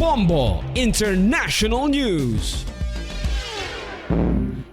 Bombo International News.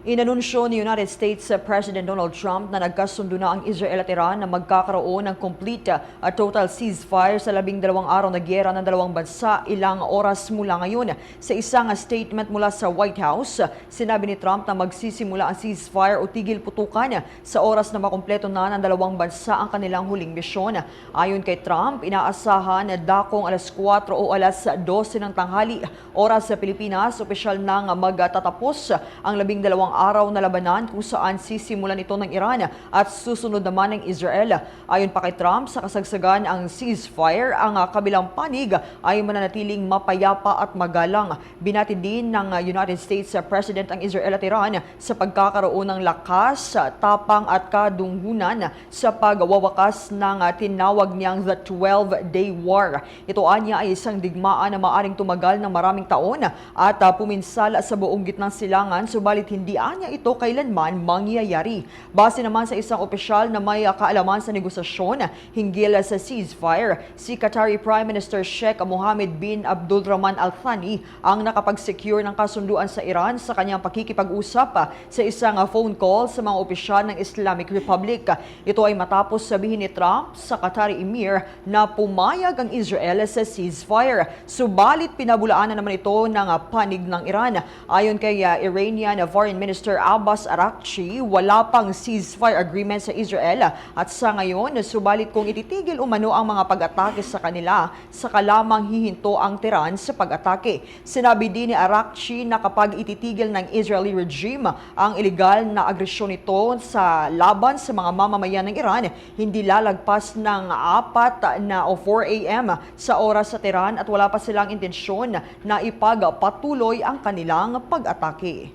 Inanunsyo ni United States President Donald Trump na nagkasundo na ang Israel at Iran na magkakaroon ng complete at total ceasefire sa labing dalawang araw na gyera ng dalawang bansa ilang oras mula ngayon. Sa isang statement mula sa White House, sinabi ni Trump na magsisimula ang ceasefire o tigil putukan sa oras na makumpleto na ng dalawang bansa ang kanilang huling misyon. Ayon kay Trump, inaasahan na dakong alas 4 o alas 12 ng tanghali, oras sa Pilipinas, opisyal nang magtatapos ang labing dalawang araw na labanan kung saan sisimulan ito ng Iran at susunod naman ng Israel. Ayon pa kay Trump, sa kasagsagan ang ceasefire, ang kabilang panig ay mananatiling mapayapa at magalang. Binati din ng United States President ang Israel at Iran sa pagkakaroon ng lakas, tapang at kadunghunan sa pagwawakas ng tinawag niyang The 12-Day War. Ito anya ay isang digmaan na maaring tumagal ng maraming taon at puminsala sa buong gitnang silangan subalit hindi anya ito kailanman mangyayari. Base naman sa isang opisyal na may kaalaman sa negosasyon hinggil sa ceasefire, si Qatari Prime Minister Sheikh Mohammed bin Abdul Rahman Al Thani ang nakapag-secure ng kasunduan sa Iran sa kanyang pakikipag-usap sa isang phone call sa mga opisyal ng Islamic Republic. Ito ay matapos sabihin ni Trump sa Qatari Emir na pumayag ang Israel sa ceasefire. Subalit pinabulaanan naman ito ng panig ng Iran. Ayon kay ah, Iranian Foreign Minister Abbas Araghchi, wala pang ceasefire agreement sa Israel at sa ngayon, subalit kung ititigil umano ang mga pag-atake sa kanila, saka lamang hihinto ang Tehran sa pag-atake. Sinabi din ni Araghchi na kapag ititigil ng Israeli regime ang illegal na agresyon nito sa laban sa mga mamamayan ng Iran, hindi lalagpas ng 4 na o 4 a.m. sa oras sa Tehran at wala pa silang intensyon na ipagpatuloy ang kanilang pag-atake.